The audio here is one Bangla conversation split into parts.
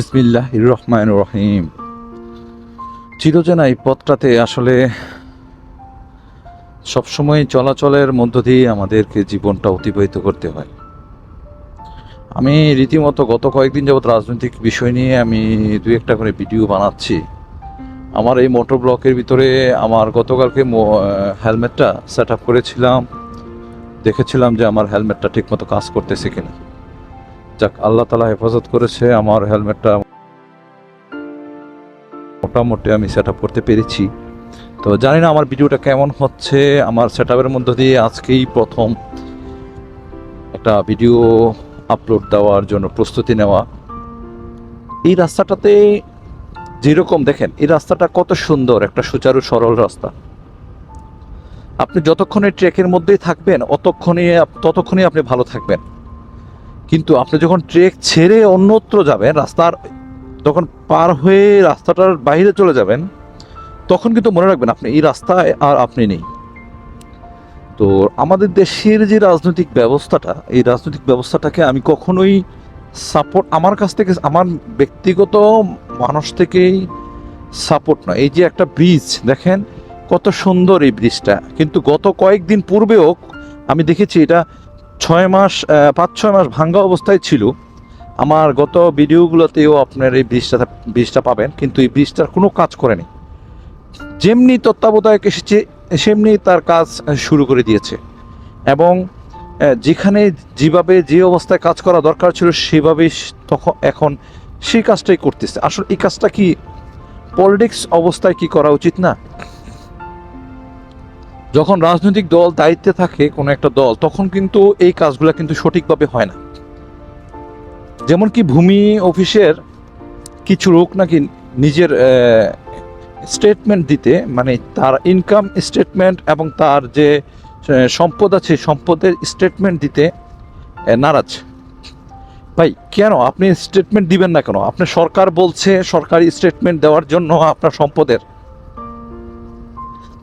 বিসমিল্লাহ রহমান রহিম চিরচেনা এই পথটাতে আসলে সবসময় চলাচলের মধ্য দিয়ে আমাদেরকে জীবনটা অতিবাহিত করতে হয়। আমি রীতিমতো গত কয়েকদিন যাবৎ রাজনৈতিক বিষয় নিয়ে আমি দু একটা করে ভিডিও বানাচ্ছি। আমার এই মোটর ব্লকের ভিতরে আমার গতকালকে হেলমেটটা সেট আপ করেছিলাম। দেখেছিলাম যে আমার হেলমেটটা ঠিকমতো কাজ করতেছে কিনা। যাক, আল্লাহ তালা হেফাজত করেছে, আমার হেলমেটটা মোটামুটি আমি সেট করতে পেরেছি। তো জানি না আমার ভিডিওটা কেমন হচ্ছে, আমার সেট মধ্য দিয়ে আজকেই প্রথম একটা ভিডিও আপলোড দেওয়ার জন্য প্রস্তুতি নেওয়া। এই রাস্তাটাতে যেরকম দেখেন, এই রাস্তাটা কত সুন্দর, একটা সুচারু সরল রাস্তা। আপনি যতক্ষণে ট্রেকের মধ্যেই থাকবেন, অতক্ষণে ততক্ষণই আপনি ভালো থাকবেন। কিন্তু আপনি যখন ট্রেক ছেড়ে অন্যত্র যাবেন, রাস্তার তখন পার হয়ে রাস্তাটার বাইরে চলে যাবেন, তখন কিন্তু মনে রাখবেন আপনি এই রাস্তায় আর আপনি নেই। তো আমাদের দেশের যে রাজনৈতিক ব্যবস্থাটা, এই রাজনৈতিক ব্যবস্থাটাকে আমি কখনোই সাপোর্ট আমার কাছ থেকে, আমার ব্যক্তিগত মানুষ থেকেই সাপোর্ট নয়। এই যে একটা ব্রিজ দেখেন কত সুন্দর এই ব্রিজটা কিন্তু গত কয়েকদিন পূর্বেও আমি দেখেছি এটা ছয় মাস পাঁচ ছয় মাস ভাঙ্গা অবস্থায় ছিল। আমার গত ভিডিওগুলোতেও আপনার এই ব্রিজটা ব্রিজটা পাবেন, কিন্তু এই ব্রিজটার কোনো কাজ করেনি। যেমনি তত্ত্বাবধায়ক এসেছে, সেমনি তার কাজ শুরু করে দিয়েছে। এবং যেখানে যেভাবে যে অবস্থায় কাজ করা দরকার ছিল সেভাবেই তখন এখন সেই কাজটাই করতেছে। আসলে এই কাজটা কি পলিটিক্স অবস্থায় কি করা উচিত না? যখন রাজনৈতিক দল দায়িত্বে থাকে কোনো একটা দল, তখন কিন্তু এই কাজগুলো কিন্তু সঠিকভাবে হয় না। যেমন কি ভূমি অফিসের কিছু লোক নাকি নিজের স্টেটমেন্ট দিতে মানে তার ইনকাম স্টেটমেন্ট এবং তার যে সম্পদ আছে, সম্পদের স্টেটমেন্ট দিতে নারাজ। ভাই, কেন? আপনি স্টেটমেন্ট দিবেন না কেন? আপনি সরকার বলছে সরকারি স্টেটমেন্ট দেওয়ার জন্য আপনার সম্পদের।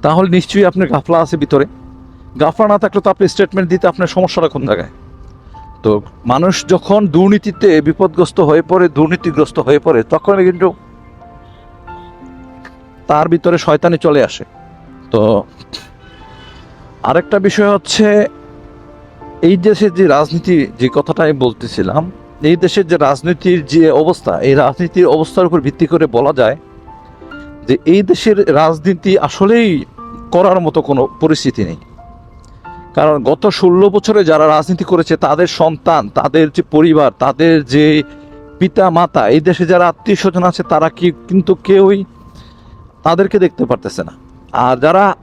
তাহলে নিশ্চয়ই আপনার গাফলা আছে ভিতরে। গাফলা না থাকলে তো আপনি স্টেটমেন্ট দিতে আপনার সমস্যাটা কোন জায়গায়? তো মানুষ যখন দুর্নীতিতে বিপদগ্রস্ত হয়ে পড়ে, দুর্নীতিগ্রস্ত হয়ে পড়ে, তখন কিন্তু তার ভিতরে শয়তানি চলে আসে। তো আরেকটা বিষয় হচ্ছে, এই দেশের যে রাজনীতি, যে কথাটা আমি বলতেছিলাম, এই দেশের যে রাজনীতির যে অবস্থা, এই রাজনীতির অবস্থার উপর ভিত্তি করে বলা যায় যে এই দেশের রাজনীতি আসলেই করার মতো কোনো পরিস্থিতি নেই। কারণ গত ষোলো বছরে যারা রাজনীতি করেছে, তাদের সন্তান, তাদের যে পরিবার, তাদের যে পিতা মাতা এই দেশে যারা আত্মীয় স্বজন আছে, তারা কি কিন্তু কেউই তাদেরকে দেখতে পারতেছে না। আর যারা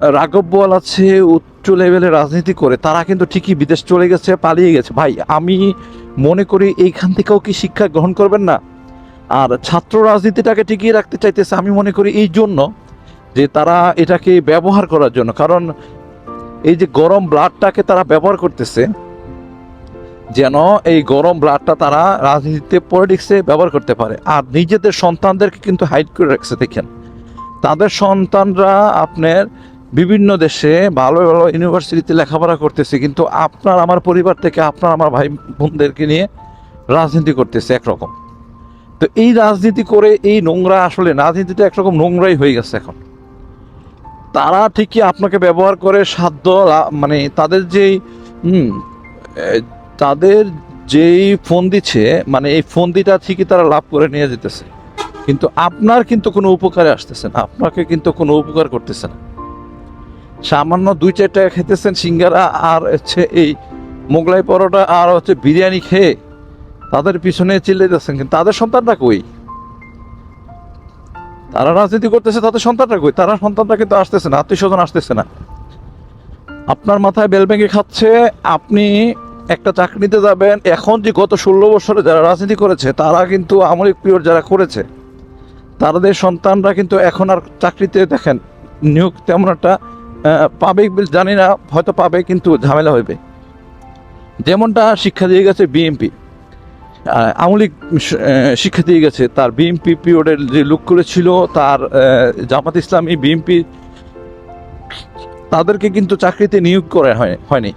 রাঘব বোয়াল আছে, উচ্চ লেভেলে রাজনীতি করে, তারা কিন্তু ঠিকই বিদেশ চলে গেছে, পালিয়ে গেছে। ভাই, আমি মনে করি এইখান থেকেও কি শিক্ষা গ্রহণ করবেন না? আর ছাত্র রাজনীতিটাকে টিকিয়ে রাখতে চাইতেছে আমি মনে করি এই জন্য যে তারা এটাকে ব্যবহার করার জন্য। কারণ এই যে গরম ব্লাডটাকে তারা ব্যবহার করতেছে, যেন এই গরম ব্লাডটা তারা রাজনীতিতে পলিটিক্সে ব্যবহার করতে পারে। আর নিজেদের সন্তানদেরকে কিন্তু হাইড করে রাখছে, দেখেন। তাদের সন্তানরা আপনার বিভিন্ন দেশে ভালো ভালো ইউনিভার্সিটিতে লেখাপড়া করতেছে, কিন্তু আপনার, আমার পরিবার থেকে আপনার, আমার ভাই বোনদেরকে নিয়ে রাজনীতি করতেছে একরকম। তো এই রাজনীতি করে এই নোংরা, আসলে রাজনীতিটা একরকম নোংরাই হয়ে গেছে এখন। তারা ঠিকই আপনাকে ব্যবহার করে সাধ্য মানে তাদের যেই তাদের যেই ফোন দিচ্ছে মানে এই ফোন দিটা ঠিকই তারা লাভ করে নিয়ে যেতেছে। কিন্তু আপনার কিন্তু কোনো উপকারে আসতেছে না, আপনাকে কিন্তু কোনো উপকার করতেছে না। সামান্য দুই চার টাকা খেতেছেন সিঙ্গারা, আর হচ্ছে এই মোগলাই পরোটা, আর হচ্ছে বিরিয়ানি খেয়ে তাদের পিছনে চিল্লাইতেছেন, কিন্তু তাদের সন্তানটা কই? তারা রাজনীতি করতেছে, তাদের সন্তানটা কই? তারা সন্তানটা কিন্তু আসতেছে না আত্মীয় স্বজন আসতেছে না। আপনার মাথায় বেল ভেঙে খাচ্ছে, আপনি একটা চাকরিতে যাবেন, এখন যে গত ষোলো বছরে যারা রাজনীতি করেছে, তারা কিন্তু আমলিক পিরিয়ড যারা করেছে, তাদের সন্তানরা কিন্তু এখন আর চাকরিতে দেখেন, নিয়োগ তেমন একটা পাবে জানি না, হয়তো পাবে, কিন্তু ঝামেলা হইবে। যেমনটা শিক্ষা দিয়ে গেছে বিএমপি আমলিক শিক্ষা দিয়ে গেছে। তার বিএমপি পিরিয়ডের যে লোকগুলো ছিল, তার জামাত ইসলামী বিএমপি তাদেরকে কিন্তু চাকরিতে নিয়োগ করে হয়, হয়নি।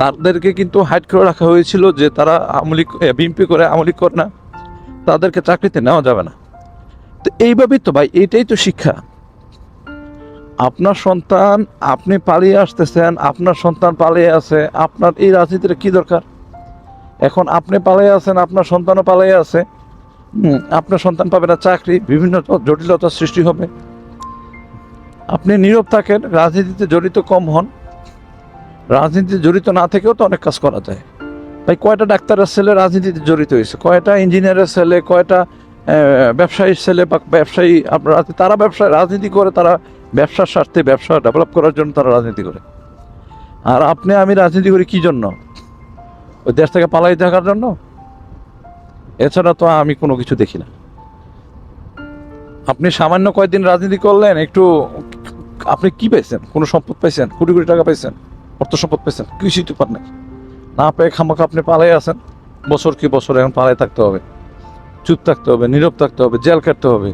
তাদেরকে কিন্তু হাইড করে রাখা হয়েছিল যে তারা আমলিক বিএমপি করে আমলিক করে না। তাদেরকে চাকরিতে নেওয়া যাবে না। তো এইভাবেই তো ভাই, এটাই তো শিক্ষা। আপনার সন্তান, আপনি পালিয়ে আসতেছেন, আপনার সন্তান পালিয়ে আছে, আপনার এই রাজনীতিটা কি দরকার? এখন আপনি পালিয়ে আছেন, আপনার সন্তানও পালিয়ে আছে। আপনার সন্তান পাবে না, চাকরি, বিভিন্ন জটিলতার সৃষ্টি হবে। আপনি নীরব থাকেন, রাজনীতিতে জড়িত কম হন। রাজনীতিতে জড়িত না থেকেও তো অনেক কাজ করা যায়। ভাই, কয়টা ডাক্তারের ছেলে রাজনীতিতে জড়িত হয়েছে? কয়টা ইঞ্জিনিয়ারের ছেলে, কয়টা ব্যবসায়ীর ছেলে বা ব্যবসায়ী, আপনার তারা ব্যবসা, রাজনীতি করে, তারা ব্যবসার স্বার্থে ব্যবসা ডেভেলপ করার জন্য তারা রাজনীতি করে। আর আপনি, আমি রাজনীতি করি কি জন্য? ওই দেশ থেকে পালাই থাকার জন্য? এছাড়া তো আমি কোনো কিছু দেখি না। আপনি সামান্য কয়েকদিন রাজনীতি করলেন, একটু আপনি কি পাইছেন কোনো সম্পদ পাইছেন কোটি কোটি টাকা পাইছেন অর্থ সম্পদ পাইছেন কিছুই তো পার নাই। না পেয়ে খামাখা আপনি পালাই আছেন। বছর কি বছর এখন পালাই থাকতে হবে। চুপ থাকতে হবে, নীরব থাকতে হবে, জেল কাটতে হবে।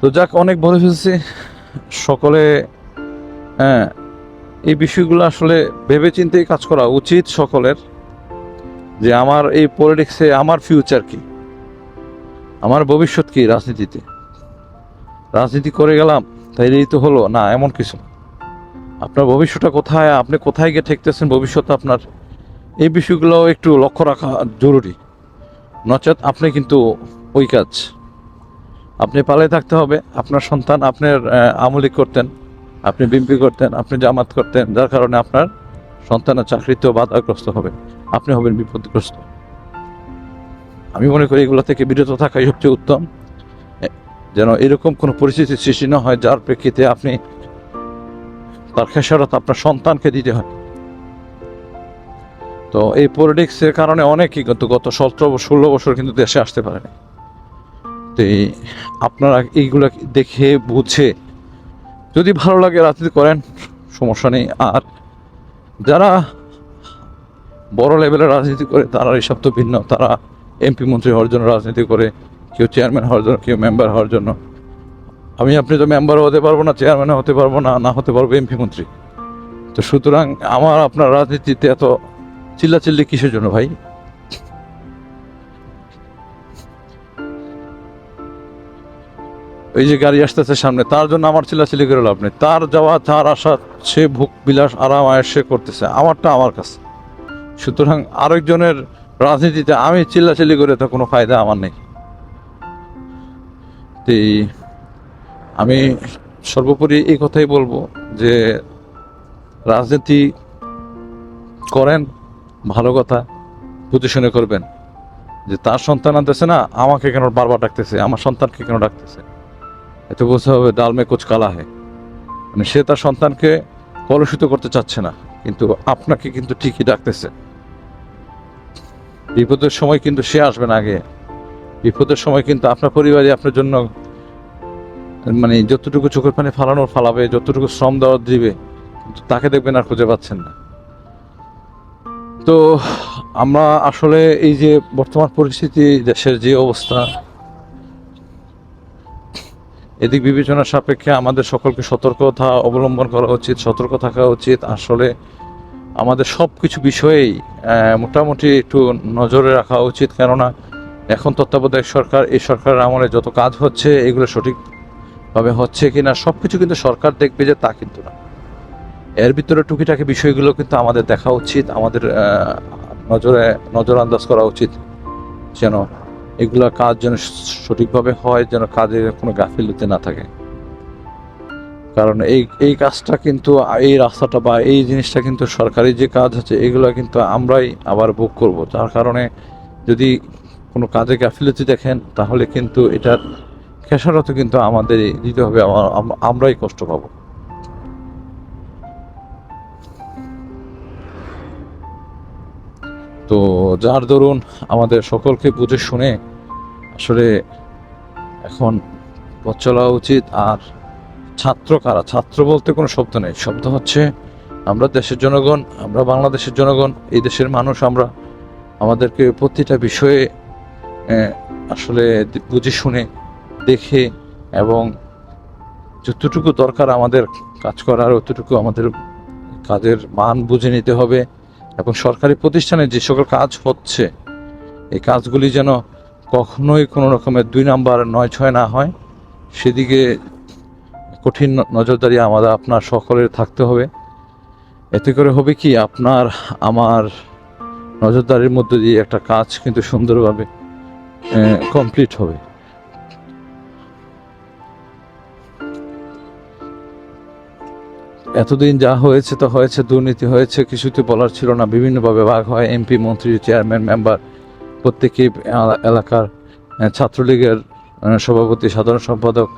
তো যাক, অনেক বলে ফেলছি। সকলে হ্যাঁ এই বিষয়গুলো আসলে ভেবে চিন্তেই কাজ করা উচিত সকলের যে আমার এই পলিটিক্সে আমার ফিউচার কি? আমার ভবিষ্যৎ কি রাজনীতিতে? রাজনীতি করে গেলাম, তাইলেই তো হলো। না, এমন কিছু আপনার ভবিষ্যৎটা কোথায়? আপনি কোথায় গিয়ে ঠেকতেছেন ভবিষ্যৎ আপনার? এই বিষয়গুলো একটু লক্ষ্য রাখা জরুরি। নচেত আপনি কিন্তু ওই কাজ। আপনি পালে থাকতে হবে। আপনার সন্তান আপনার আমলি করতেন। আপনি বিম্পি করতেন, আপনি জামাত করতেন, যার কারণে আপনার সন্তানের চাকরিতেও বাধাগ্রস্ত হবে। আপনি হবেন বিপদগ্রস্ত। আমি মনে করি এগুলো থেকে বিরত থাকাই সবচেয়ে উত্তম। যেন এরকম কোনো পরিস্থিতির সৃষ্টি না হয়, যার প্রেক্ষিতে আপনি তার খেসারত আপনার সন্তানকে দিতে হয়। তো এই পলিটিক্সের কারণে অনেকেই কিন্তু গত সতেরো ষোলো বছর কিন্তু দেশে আসতে পারেনি। তো আপনারা এইগুলো দেখে, বুঝে যদি ভালো লাগে রাজনীতি করেন, সমস্যা নেই। আর যারা বড় লেভেলের রাজনীতি করে, তারা এইসব তো ভিন্ন। তারা এমপি মন্ত্রী হওয়ার জন্য রাজনীতি করে, কেউ চেয়ারম্যান হওয়ার জন্য, কেউ মেম্বার হওয়ার জন্য। আমি, আপনি তো মেম্বারও হতে পারব না চেয়ারম্যানও হতে পারব না না হতে পারব এমপি মন্ত্রী। তো সুতরাং আমার, আপনার রাজনীতিতে এত চিল্লাচিল্লি কিসের জন্য ভাই? এই যে গাড়ি আসতেছে সামনে, তার জন্য আমার চিল্লাচিল্লি করে লাভ নেই। তার যাওয়া, তার আসা, সে ভোগ বিলাস, আরাম আয়েস সে করতেছে। আমারটা আমার কাছে। সুতরাং আরেকজনের রাজনীতিতে আমি চিল্লাচিল্লি করে তো কোনো ফায়দা আমার নেই। তো আমি সর্বোপরি এই কথাই বলব যে রাজনীতি করেন, ভালো কথা বুঝে শুনে করবেন। যে তার সন্তান আনতেছে না, আমাকে কেন বারবার ডাকতেছে? আমার সন্তানকে কেন ডাকতেছে? এতে বুঝতে হবে ডালমে কুচ কালা হয় মানে সে তার সন্তানকে কলুষিত করতে চাচ্ছে না, কিন্তু আপনাকে কিন্তু ঠিকই ডাকতেছে। বিপদের সময় কিন্তু সে আসবে না আগে। বিপদের সময় কিন্তু আপনার পরিবারই আপনার জন্য মানে যতটুকু চোখের পানি ফালানোর ফালাবে, যতটুকু শ্রম দেওয়া দিবে, কিন্তু তাকে দেখবেন আর খুঁজে পাচ্ছেন না। তো আমরা আসলে এই যে বর্তমান পরিস্থিতি, দেশের যে অবস্থা এদিক বিবেচনার সাপেক্ষে আমাদের সকলকে সতর্কতা অবলম্বন করা উচিত, সতর্ক থাকা উচিত। আসলে আমাদের সব কিছু বিষয়েই মোটামুটি একটু নজরে রাখা উচিত। কেননা এখন তত্ত্বাবধায়ক সরকার, এই সরকারের আমলে যত কাজ হচ্ছে, এগুলো সঠিকভাবে হচ্ছে কি না সব কিছু কিন্তু সরকার দেখবে যে তা কিন্তু না। এর ভিতরে টুকিটাকি বিষয়গুলো কিন্তু আমাদের দেখা উচিত, আমাদের নজরে নজর আন্দাজ করা উচিত যেন এগুলা কাজ যেন সঠিকভাবে হয়, যেন কাজে কোনো গাফিলতি না থাকে। কারণ এই এই কাজটা কিন্তু, এই রাস্তাটা বা এই জিনিসটা কিন্তু সরকারি যে কাজ আছে, এগুলো কিন্তু আমরাই আবার বুক করব। যার কারণে যদি কোনো কাজে গাফিলতি দেখেন, তাহলে কিন্তু এটার খেসারত কিন্তু আমাদের দিতে হবে আমরাই কষ্ট পাবো। তো যার দরুন আমাদের সকলকে বুঝে শুনে আসলে এখন পথ চলা উচিত। আর ছাত্র কারা? ছাত্র বলতে কোনো শব্দ নেই। শব্দ হচ্ছে, আমরা দেশের জনগণ, আমরা বাংলাদেশের জনগণ, এই দেশের মানুষ, আমরা আমাদেরকে প্রতিটা বিষয়ে আসলে বুঝে শুনে, দেখে এবং যতটুকু দরকার আমাদের কাজ করার, অতটুকু আমাদের কাজের মান বুঝে নিতে হবে। এবং সরকারি প্রতিষ্ঠানে যে সকল কাজ হচ্ছে, এই কাজগুলি যেন কখনোই কোনো রকমের দুই নাম্বার নয় ছয় না হয়, সেদিকে কঠিন নজরদারি আমাদের, আপনার সকলের থাকতে হবে। এতে করে হবে কি, আপনার, আমার নজরদারির মধ্যে দিয়ে একটা কাজ কিন্তু সুন্দরভাবে কমপ্লিট হবে। এতদিন যা হয়েছে তো হয়েছে, দুর্নীতি হয়েছে, কিছুতে বলার ছিল না। বিভিন্নভাবে ভাগ হয় এমপি, মন্ত্রী, চেয়ারম্যান, মেম্বার, প্রত্যেকেই এলাকার ছাত্রলীগের সভাপতি, সাধারণ সম্পাদক,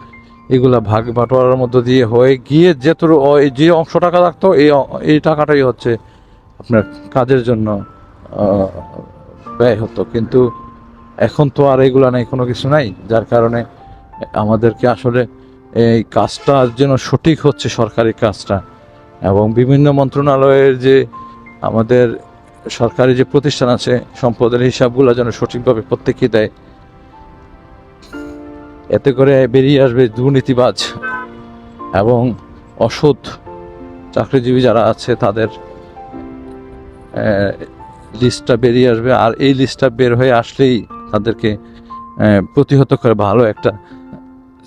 এগুলা ভাগ বাটোয়ারার মধ্য দিয়ে হয়ে গিয়ে যে তোর যে অংশ টাকা থাকতো এই এই টাকাটাই হচ্ছে আপনার কাজের জন্য ব্যয় হতো। কিন্তু এখন তো আর এগুলা নেই, কোনো কিছু নাই। যার কারণে আমাদেরকে আসলে এই কাজটা যেন সঠিক হচ্ছে সরকারি কাজটা। এবং বিভিন্ন মন্ত্রণালয়ের যে আমাদের সরকারি যে প্রতিষ্ঠান আছে, সম্পদের হিসাবগুলো যেন সঠিকভাবে প্রত্যেকেই দেয়। এতে করে বেরিয়ে আসবে দুর্নীতিবাজ এবং অসৎ চাকরিজীবী যারা আছে, তাদের লিস্টটা বেরিয়ে আসবে। আর এই লিস্টটা বের হয়ে আসলেই তাদেরকে প্রতিহত করে ভালো একটা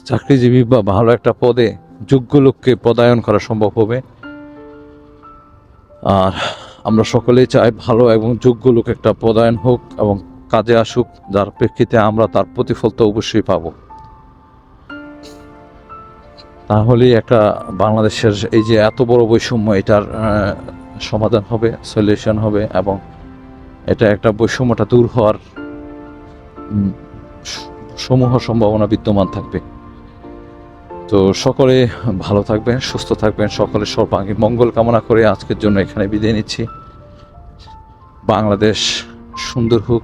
চাকরিজীবী বা ভালো একটা পদে যোগ্য লোককে পদায়ন করা সম্ভব হবে। আর আমরা সকলেই চাই ভালো এবং যোগ্য লোক একটা পদায়ন হোক এবং কাজে আসুক, যার প্রেক্ষিতে আমরা তার প্রতিফল তো অবশ্যই পাবো। তাহলেই একটা বাংলাদেশের এই যে এত বড় বৈষম্য, এটার সমাধান হবে, সলিউশন হবে এবং এটা একটা বৈষম্যটা দূর হওয়ার সমূহ সম্ভাবনা বিদ্যমান থাকবে। তো সকলে ভালো থাকবেন, সুস্থ থাকবেন, সকলের সর্বাঙ্গীন মঙ্গল কামনা করে আজকের জন্য এখানে বিদায় নিচ্ছি। বাংলাদেশ সুন্দর হোক,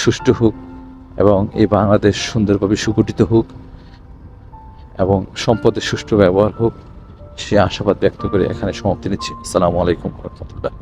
সুষ্ঠু হোক এবং এই বাংলাদেশ সুন্দরভাবে সুগঠিত হোক এবং সম্পদের সুষ্ঠু ব্যবহার হোক, সে আশাবাদ ব্যক্ত করে এখানে সমাপ্তি নিচ্ছি। আসসালামু আলাইকুম রহমতুল্লাহ।